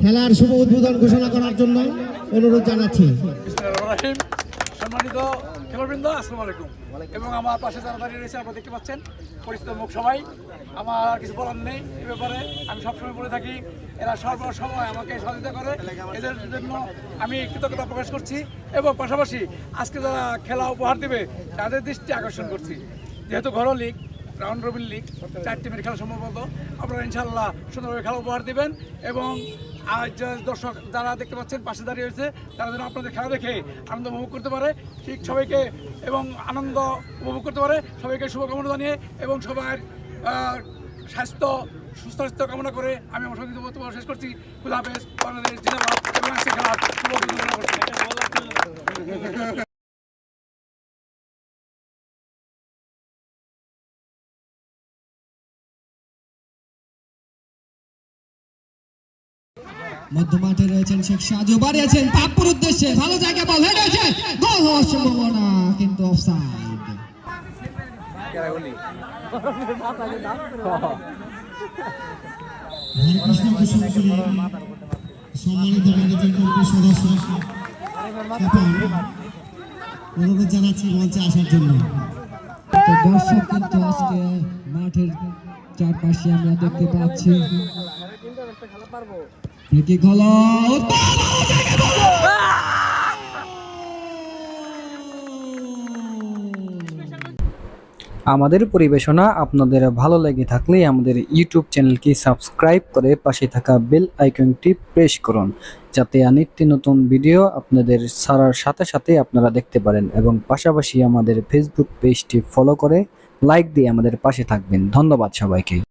খেলার শুভ উদ্বোধন ঘোষণা করার জন্য অনুরোধ জানাচ্ছি। সম্মানিত খেলোয়াড়বৃন্দ, আসসালামু আলাইকুম। এবং আমার পাশে যারা দাঁড়িয়ে রয়েছে, আপনারা দেখতে পাচ্ছেন, পরিচিত মুখ সবাই। আমার কিছু বলার নেই এ ব্যাপারে। আমি সবসময় বলে থাকি, এরা সর্ব সময় আমাকে সহযোগিতা করে। এদের জন্য আমি কৃতজ্ঞতা প্রকাশ করছি এবং পাশাপাশি আজকে যারা খেলা উপহার দেবে, তাদের দৃষ্টি আকর্ষণ করছি। যেহেতু ঘরোয়া লিগ রাউন্ড রবিন লিগ, চার টিমের খেলা সম্ভবত। আপনারা ইনশাল্লাহ সুন্দরভাবে খেলা উপহার দিবেন এবং আজ দর্শক যারা দেখতে পাচ্ছেন, পাশে দাঁড়িয়ে রয়েছে, তারা যেন আপনাদের খেলা দেখে আনন্দ উপভোগ করতে পারে। ঠিক সবাইকে এবং আনন্দ উপভোগ করতে পারে। সবাইকে শুভকামনা জানিয়ে এবং সবার স্বাস্থ্য সুস্থ স্বাস্থ্য কামনা করে আমি আমার সংগীত বক্তব্য শেষ করছি। খুদা হাফেজ, বাংলাদেশ জিন্দাবাদ। এবং খেলার শুভ মধ্য মাঠে রয়েছেন শেখ সাজু বাড়িয়েছেন পাপ্পুর উদ্দেশ্যে। ভালো জায়গায় বল, হেড হয়েছে গোল হওয়ার সম্ভাবনা কিন্তু অফসাইড আসার জন্য দর্শক কিন্তু আজকে মাঠের চারপাশে আমরা দেখতে পাচ্ছি আমাদের পরিবেশনা আপনাদের ভালো লেগে থাকলে আমাদের ইউটিউব চ্যানেলকে সাবস্ক্রাইব করে পাশে থাকা বেল আইকনটি প্রেস করুন, যাতে নিত্য নতুন ভিডিও আপনাদের ছাড়ার সাথে সাথে আপনারা দেখতে পারেন এবং পাশাপাশি আমাদের ফেসবুক পেজটি ফলো করে লাইক দিয়ে আমাদের পাশে থাকবেন। ধন্যবাদ সবাইকে।